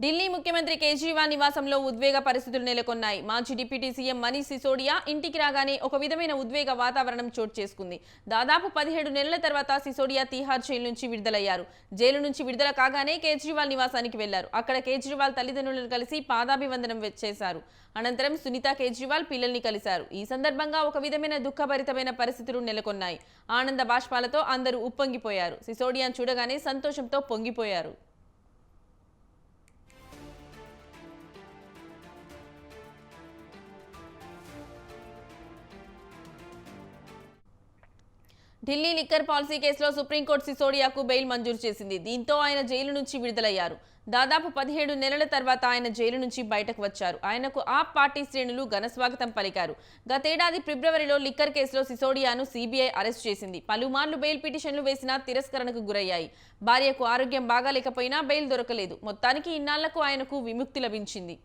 ఢిల్లీ ముఖ్యమంత్రి కేజ్రీవాల్ నివాసంలో ఉద్వేగ పరిస్థితులు నెలకొన్నాయి. మాజీ డిప్యూటీ సీఎం మనీష్ సిసోడియా ఇంటికి రాగానే ఒక విధమైన ఉద్వేగ వాతావరణం చోటు చేసుకుంది. దాదాపు పదిహేడు నెలల తర్వాత సిసోడియా తీహార్ జైలు నుంచి విడుదలయ్యారు. జైలు నుంచి విడుదల కాగానే కేజ్రీవాల్ నివాసానికి వెళ్ళారు. అక్కడ కేజ్రీవాల్ తల్లిదండ్రులను కలిసి పాదాభివందనం చేశారు. అనంతరం సునీత కేజ్రీవాల్ పిల్లల్ని కలిశారు. ఈ సందర్భంగా ఒక విధమైన దుఃఖభరితమైన పరిస్థితులు నెలకొన్నాయి. ఆనంద బాష్పాలతో అందరూ ఉప్పొంగిపోయారు. సిసోడియాను చూడగానే సంతోషంతో పొంగిపోయారు. ఢిల్లీ లిక్కర్ పాలసీ కేసులో సుప్రీంకోర్టు సిసోడియాకు బెయిల్ మంజూరు చేసింది. దీంతో ఆయన జైలు నుంచి విడుదలయ్యారు. దాదాపు పదిహేడు నెలల తర్వాత ఆయన జైలు నుంచి బయటకు వచ్చారు. ఆయనకు ఆప్ పార్టీ శ్రేణులు ఘనస్వాగతం పలికారు. గతేడాది ఫిబ్రవరిలో లిక్కర్ కేసులో సిసోడియాను సీబీఐ అరెస్ట్ చేసింది. పలుమార్లు బెయిల్ పిటిషన్లు వేసినా తిరస్కరణకు గురయ్యాయి. భార్యకు ఆరోగ్యం బాగాలేకపోయినా బెయిల్ దొరకలేదు. మొత్తానికి ఇన్నాళ్ళకు ఆయనకు విముక్తి లభించింది.